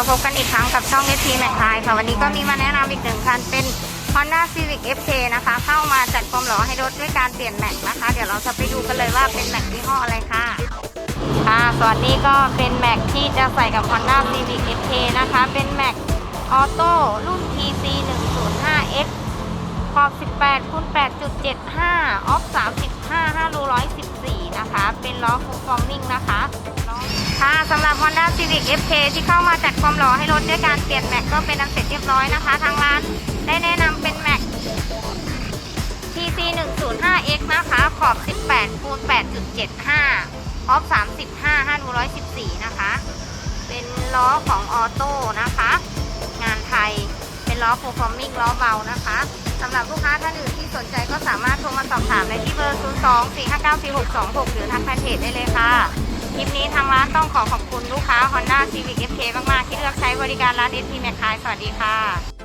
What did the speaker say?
มาพบกันอีกครั้งกับช่อง FT แม็กไทยค่ะ วันนี้ก็มีมาแนะนำอีกหนึ่งคันเป็น Honda Civic FK นะคะ เข้ามาจัดความหล่อให้รถด้วยการเปลี่ยนแม็กนะคะ เดี๋ยวเราจะไปดูกันเลยว่าเป็นแม็กยี่ห้ออะไรค่ะ ค่ะส่วนนี้ก็เป็นแม็กที่จะใส่กับ Honda Civic FK นะคะ เป็นแม็กออโต้รุ่น TC 105X ขอบ 18คูณ8.75 ออฟ 35 5รู114 นะคะ เป็นล้อ full forming นะคะ ค่ะสำหรับ Honda Civic FK ที่เข้ามาจัดความหล่อให้รถด้วยการเปลี่ยนแม็กก็เป็นอันเสร็จเรียบร้อยนะคะ ทางร้านได้แนะนำเป็นแม็ก TC 105X นะคะ ขอบ 18คูณ8.75ออฟ35 5รู114 นะคะ เป็นล้อของออโต้นะคะ งานไทย เป็นล้อ performing ล้อเบานะคะสำหรับลูกค้าท่านอื่นที่สนใจก็สามารถโทรมาสอบถามได้ที่เบอร์ 02 459 4626 หรือทางแฟนเพจได้เลยค่ะ ลิปนี้ทางร้านต้องขอขอบคุณลูกค้า Honda Civic FK มาก ๆ ที่เลือกใช้บริการร้าน SP แมคคายสวัสดีค่ะ